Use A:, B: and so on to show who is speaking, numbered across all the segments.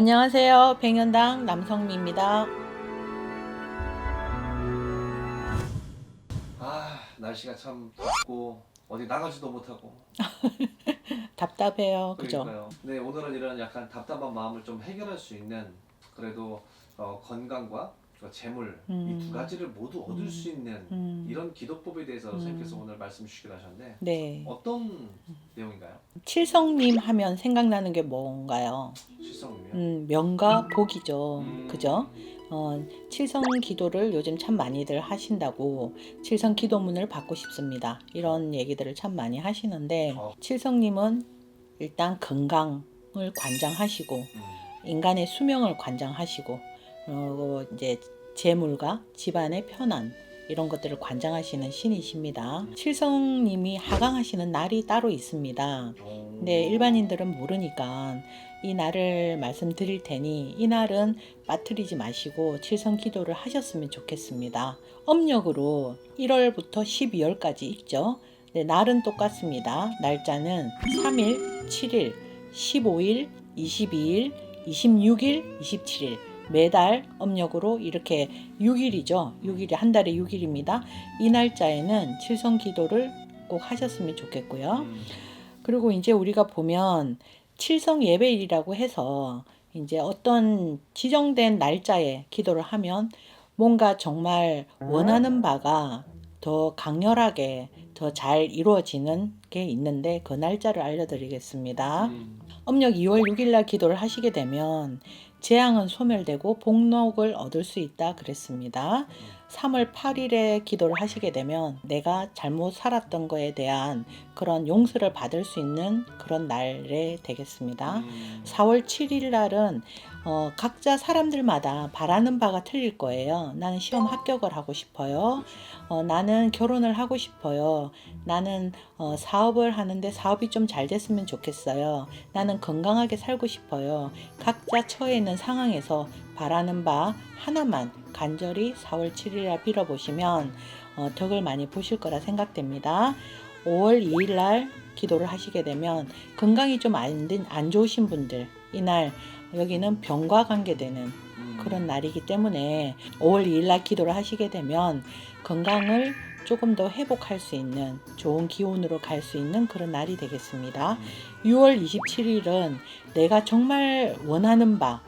A: 안녕하세요. 백연당 남성미입니다.
B: 아 날씨가 참 덥고 어디 나가지도 못하고
A: 답답해요. 그죠?
B: 그러니까요. 네 오늘은 이런 약간 답답한 마음을 좀 해결할 수 있는 그래도 어, 건강과 그 재물
A: 음.
B: 이두 가지를 모두 얻을 수 있는
A: 음,
B: 이런 기도법에 대해서
A: 음.
B: 선생님께서 오늘 말씀 주시기로 하셨는데
A: 네.
B: 어떤 내용인가요?
A: 칠성님 하면 생각나는 게 뭔가요?
B: 실성님이요?
A: 음, 명과 복이죠.
B: 음.
A: 그죠? 어, 칠성 기도를 요즘 참 많이들 하신다고 칠성 기도문을 받고 싶습니다. 이런 얘기들을 참 많이 하시는데
B: 어.
A: 칠성님은 일단 건강을 관장하시고
B: 음.
A: 인간의 수명을 관장하시고 어, 이제 재물과 집안의 편안 이런 것들을 관장하시는 신이십니다. 칠성님이 하강하시는 날이 따로 있습니다.
B: 오.
A: 근데 일반인들은 모르니까 이 날을 말씀드릴 테니 이 날은 빠뜨리지 마시고 칠성 기도를 하셨으면 좋겠습니다. âm력으로 1월부터 12월까지 있죠. 네, 날은 똑같습니다. 날짜는 3일, 7일, 15일, 22일, 26일, 27일. 매달 âm력으로 이렇게 6일이죠. 6일이 한 달에 6일입니다. 이 날짜에는 칠성 기도를 꼭 하셨으면 좋겠고요.
B: 음.
A: 그리고 이제 우리가 보면 칠성 예배일이라고 해서 이제 어떤 지정된 날짜에 기도를 하면 뭔가 정말 원하는 바가 더 강렬하게 더 잘 이루어지는 게 있는데 그 날짜를 알려드리겠습니다.
B: 음.
A: 음력 2월 6일 날 기도를 하시게 되면 재앙은 소멸되고 복록을 얻을 수 있다 그랬습니다. 3월 8일에 기도를 하시게 되면 내가 잘못 살았던 거에 대한 그런 용서를 받을 수 있는 그런 날에 되겠습니다.
B: 음.
A: 4월 7일 날은 어, 각자 사람들마다 바라는 바가 틀릴 거예요. 나는 시험 합격을 하고 싶어요. 어, 나는 결혼을 하고 싶어요. 나는 어, 사업을 하는데 사업이 좀 잘 됐으면 좋겠어요. 나는 건강하게 살고 싶어요. 각자 처해 있는 상황에서 바라는 바 하나만 간절히 4월 7일에 빌어보시면 어, 덕을 많이 보실 거라 생각됩니다. 5월 2일 날 기도를 하시게 되면 건강이 좀안 안 좋으신 분들 이날 여기는 병과 관계되는
B: 음.
A: 그런 날이기 때문에 5월 2일 날 기도를 하시게 되면 건강을 조금 더 회복할 수 있는 좋은 기운으로 갈 수 있는 그런 날이 되겠습니다.
B: 음.
A: 6월 27일은 내가 정말 원하는 바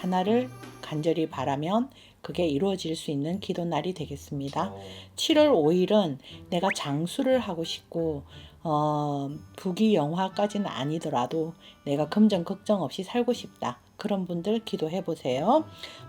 A: 하나를 간절히 바라면 그게 이루어질 수 있는 기도 날이 되겠습니다.
B: 어.
A: 7월 5일은 내가 장수를 하고 싶고 어, 부귀 영화까지는 아니더라도 내가 금전 걱정 없이 살고 싶다. 그런 분들 기도해 보세요.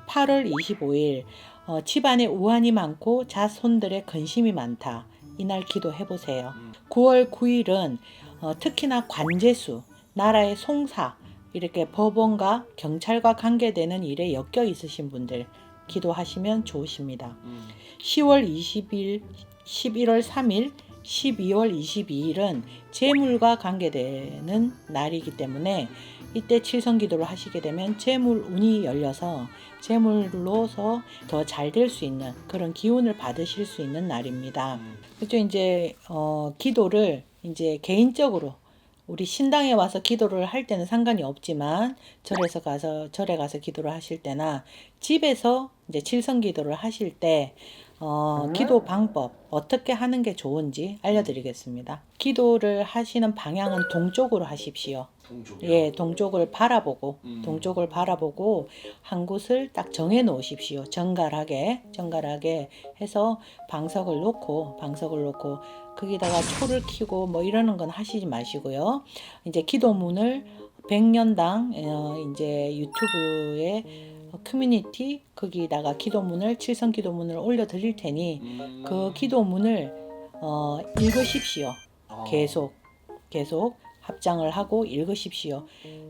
A: 8월 25일 어, 집안에 우환이 많고 자손들의 근심이 많다. 이날 기도해 보세요.
B: 음.
A: 9월 9일은 어, 특히나 관제수, 나라의 송사, 이렇게 법원과 경찰과 관계되는 일에 엮여 있으신 분들 기도하시면 좋으십니다.
B: 음.
A: 10월 20일, 11월 3일, 12월 22일은 재물과 관계되는 날이기 때문에 이때 칠성 기도를 하시게 되면 재물 운이 열려서 재물로서 더 잘 될 수 있는 그런 기운을 받으실 수 있는 날입니다.
B: 음.
A: 그죠 이제 어, 기도를 이제 개인적으로 우리 신당에 와서 기도를 할 때는 상관이 없지만 절에서 가서 절에 가서 기도를 하실 때나 집에서 이제 칠성 기도를 하실 때 어, 기도 방법 어떻게 하는 게 좋은지 알려드리겠습니다. 기도를 하시는 방향은 동쪽으로 하십시오.
B: 동족이요.
A: 예, 동쪽을 바라보고
B: 음.
A: 동쪽을 바라보고 한 곳을 딱 정해 놓으십시오. 정갈하게 정갈하게 해서 방석을 놓고 방석을 놓고 거기다가 초를 켜고 뭐 이러는 건 하시지 마시고요. 이제 기도문을 100년당 어, 이제 유튜브에 커뮤니티 거기다가 기도문을 칠성 기도문을 올려 드릴 테니
B: 음.
A: 그 기도문을 어, 읽으십시오.
B: 어.
A: 계속 계속 합장을 하고 읽으십시오.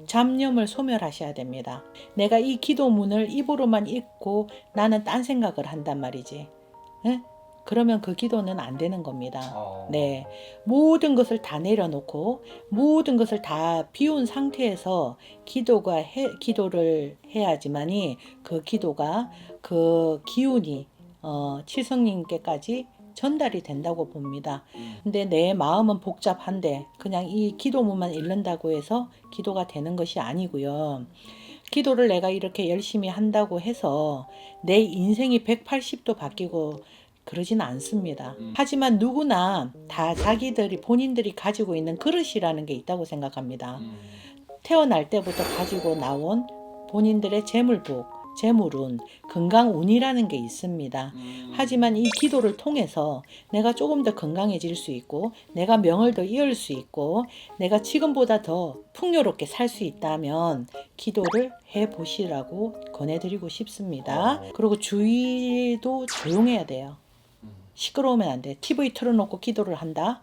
A: 잡념을 소멸하셔야 됩니다. 내가 이 기도문을 입으로만 읽고 나는 딴 생각을 한단 말이지. 응? 그러면 그 기도는 안 되는 겁니다.
B: 어.
A: 네. 모든 것을 다 내려놓고 모든 것을 다 비운 상태에서 기도가 해, 기도를 해야지만이 그 기도가 그 기운이 어, 칠성님께까지 전달이 된다고 봅니다.
B: 음.
A: 근데 내 마음은 복잡한데 그냥 이 기도문만 읽는다고 해서 기도가 되는 것이 아니고요. 기도를 내가 이렇게 열심히 한다고 해서 내 인생이 180도 바뀌고 그러지는 않습니다.
B: 음.
A: 하지만 누구나 다 자기들이 본인들이 가지고 있는 그릇이라는 게 있다고 생각합니다.
B: 음.
A: 태어날 때부터 가지고 나온 본인들의 재물복, 재물운, 건강운이라는 게 있습니다.
B: 음.
A: 하지만 이 기도를 통해서 내가 조금 더 건강해질 수 있고, 내가 명을 더 이을 수 있고, 내가 지금보다 더 풍요롭게 살 수 있다면 기도를 해 보시라고 권해드리고 싶습니다.
B: 어.
A: 그리고 주위도 조용해야 돼요.
B: 음.
A: 시끄러우면 안 돼. TV 틀어놓고 기도를 한다.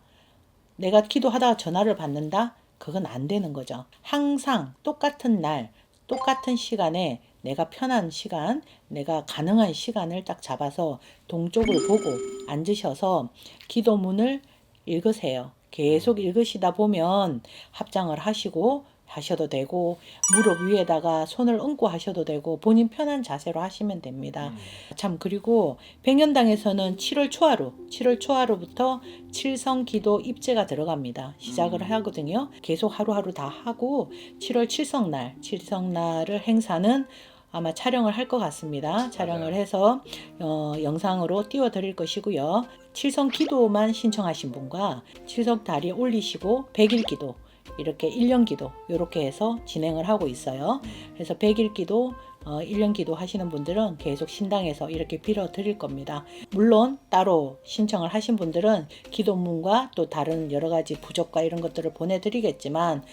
A: 내가 기도하다가 전화를 받는다. 그건 안 되는 거죠. 항상 똑같은 날, 똑같은 시간에 내가 편한 시간, 내가 가능한 시간을 딱 잡아서 동쪽을 보고 앉으셔서 기도문을 읽으세요. 계속 읽으시다 보면 합장을 하시고 하셔도 되고 무릎 위에다가 손을 얹고 하셔도 되고 본인 편한 자세로 하시면 됩니다.
B: 음.
A: 참 그리고 백년당에서는 7월 초하루, 7월 초하루부터 칠성 기도 입제가 들어갑니다. 시작을
B: 음.
A: 하거든요. 계속 하루하루 다 하고 7월 칠성 날, 칠성 날을 행사는 아마 촬영을 할 것 같습니다. 촬영을
B: 맞아요.
A: 해서 어, 영상으로 띄워드릴 것이고요. 칠성 기도만 신청하신 분과 칠성 다리 올리시고 100일 기도 이렇게 1년 기도 이렇게 해서 진행을 하고 있어요. 그래서 100일 기도 어, 1년 기도 하시는 분들은 계속 신당에서 이렇게 빌어 드릴 겁니다. 물론 따로 신청을 하신 분들은 기도문과 또 다른 여러 가지 부적과 이런 것들을 보내드리겠지만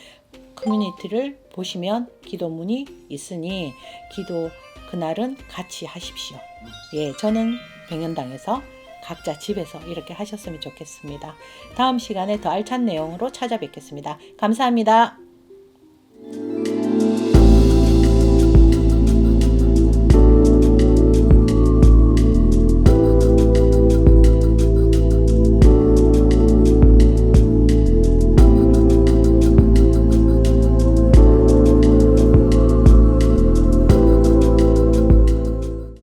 A: 커뮤니티를 보시면 기도문이 있으니 기도 그날은 같이 하십시오. 예, 저는 백년당에서 각자 집에서 이렇게 하셨으면 좋겠습니다. 다음 시간에 더 알찬 내용으로 찾아뵙겠습니다. 감사합니다.